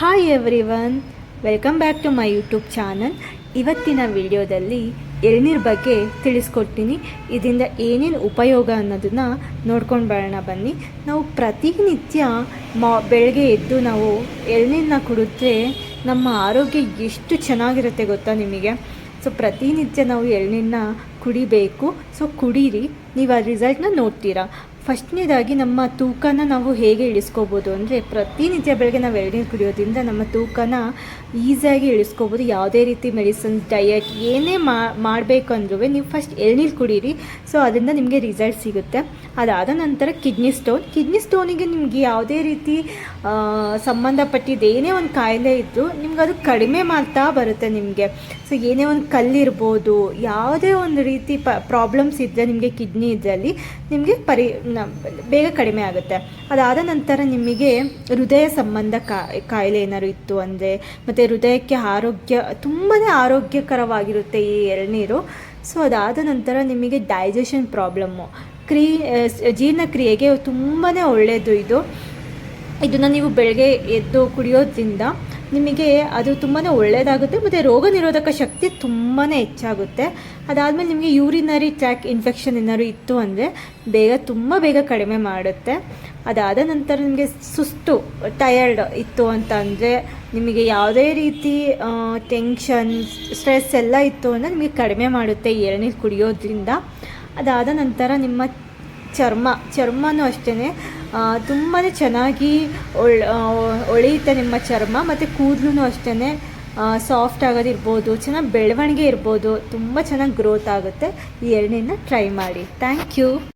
Hi everyone welcome back to my YouTube channel ಇವತ್ತಿನ ವಿಡಿಯೋದಲ್ಲಿ ಎಳ್ನೀರು ಬಗ್ಗೆ ತಿಳಿಸ್ಕೊಡ್ತೀನಿ. ಇದರಿಂದ ಏನೇನು ಉಪಯೋಗ ಅನ್ನೋದನ್ನು ನೋಡ್ಕೊಂಡು ಬರೋಣ ಬನ್ನಿ. ನಾವು ಪ್ರತಿನಿತ್ಯ ಮಾ ಬೆಳಗ್ಗೆ ಎದ್ದು ನಾವು ಎಳ್ನೀರನ್ನ ಕುಡಿದ್ರೆ ನಮ್ಮ ಆರೋಗ್ಯ ಎಷ್ಟು ಚೆನ್ನಾಗಿರುತ್ತೆ ಗೊತ್ತಾ ನಿಮಗೆ? ಸೊ ಪ್ರತಿನಿತ್ಯ ನಾವು ಎಳ್ನೀರನ್ನ ಕುಡಿಬೇಕು. ಸೊ ಕುಡೀರಿ. ನೀವು ಆ ರಿಸಲ್ಟ್ನ ನೋಡ್ತೀರಾ. ಫಸ್ಟ್ನೇದಾಗಿ ನಮ್ಮ ತೂಕನ ನಾವು ಹೇಗೆ ಇಳಿಸ್ಕೋಬೋದು ಅಂದರೆ ಪ್ರತಿನಿತ್ಯ ಬೆಳಗ್ಗೆ ನಾವು ಎಳ್ನೀರು ಕುಡಿಯೋದ್ರಿಂದ ನಮ್ಮ ತೂಕನ ಈಸಿಯಾಗಿ ಇಳಿಸ್ಕೋಬೋದು. ಯಾವುದೇ ರೀತಿ ಮೆಡಿಸಿನ್ ಡಯಟ್ ಏನೇ ಮಾಡಬೇಕು ನೀವು ಫಸ್ಟ್ ಎಳ್ನೀರು ಕುಡೀರಿ. ಸೊ, ಅದರಿಂದ ನಿಮಗೆ ರಿಸಲ್ಟ್ ಸಿಗುತ್ತೆ. ಅದಾದ ನಂತರ ಕಿಡ್ನಿ ಸ್ಟೋನ್. ಕಿಡ್ನಿ ಸ್ಟೋನಿಗೆ ನಿಮಗೆ ಯಾವುದೇ ರೀತಿ ಸಂಬಂಧಪಟ್ಟಿದ್ದು ಏನೇ ಒಂದು ಕಾಯಿಲೆ ಇದ್ದರೂ ನಿಮ್ಗೆ ಅದು ಕಡಿಮೆ ಮಾಡ್ತಾ ಬರುತ್ತೆ ನಿಮಗೆ. ಸೊ, ಏನೇ ಒಂದು ಕಲ್ಲಿರ್ಬೋದು, ಯಾವುದೇ ಒಂದು ರೀತಿ ಪ್ರಾಬ್ಲಮ್ಸ್ ಇದ್ದರೆ ನಿಮಗೆ ಕಿಡ್ನಿ ಇದರಲ್ಲಿ ನಿಮಗೆ ಪರಿ ಬೇಗ ಕಡಿಮೆ ಆಗುತ್ತೆ. ಅದಾದ ನಂತರ ನಿಮಗೆ ಹೃದಯ ಸಂಬಂಧ ಕಾಯಿಲೆ ಏನಾದ್ರು ಇತ್ತು ಅಂದರೆ, ಮತ್ತು ಹೃದಯಕ್ಕೆ ಆರೋಗ್ಯ ತುಂಬಾ ಆರೋಗ್ಯಕರವಾಗಿರುತ್ತೆ ಈ ಎಳನೀರು. ಸೊ ಅದಾದ ನಂತರ ನಿಮಗೆ ಡೈಜೆಷನ್ ಪ್ರಾಬ್ಲಮ್ಮು ಕ್ರೀ ಜೀರ್ಣಕ್ರಿಯೆಗೆ ತುಂಬಾ ಒಳ್ಳೆಯದು ಇದು. ಇದನ್ನು ನೀವು ಬೆಳಗ್ಗೆ ಎದ್ದು ಕುಡಿಯೋದ್ರಿಂದ ನಿಮಗೆ ಅದು ತುಂಬಾ ಒಳ್ಳೆಯದಾಗುತ್ತೆ ಮತ್ತು ರೋಗ ನಿರೋಧಕ ಶಕ್ತಿ ತುಂಬಾ ಹೆಚ್ಚಾಗುತ್ತೆ. ಅದಾದಮೇಲೆ ನಿಮಗೆ ಯೂರಿನರಿ ಟ್ರ್ಯಾಕ್ ಇನ್ಫೆಕ್ಷನ್ ಏನಾದ್ರು ಇತ್ತು ಅಂದರೆ ಬೇಗ, ತುಂಬ ಬೇಗ ಕಡಿಮೆ ಮಾಡುತ್ತೆ. ಅದಾದ ನಂತರ ನಿಮಗೆ ಸುಸ್ತು ಟಯರ್ಡ್ ಇತ್ತು ಅಂತ ಅಂದರೆ ನಿಮಗೆ ಯಾವುದೇ ರೀತಿ ಟೆನ್ಷನ್ ಸ್ಟ್ರೆಸ್ ಎಲ್ಲ ಇತ್ತು ಅಂದರೆ ನಿಮಗೆ ಕಡಿಮೆ ಮಾಡುತ್ತೆ ಎಳನೀರು ಕುಡಿಯೋದ್ರಿಂದ. ಅದಾದ ನಂತರ ನಿಮ್ಮ ಚರ್ಮ, ಚರ್ಮನೂ ಅಷ್ಟೇ ತುಂಬಾ ಚೆನ್ನಾಗಿ ಒಳ್ ನಿಮ್ಮ ಚರ್ಮ, ಮತ್ತು ಕೂದಲು ಅಷ್ಟೇ ಸಾಫ್ಟ್ ಆಗೋದಿರ್ಬೋದು, ಚೆನ್ನಾಗಿ ಬೆಳವಣಿಗೆ ಇರ್ಬೋದು, ತುಂಬ ಚೆನ್ನಾಗಿ ಗ್ರೋತ್ ಆಗುತ್ತೆ. ಈ ಎಣ್ಣೆನ ಟ್ರೈ ಮಾಡಿ. Thank you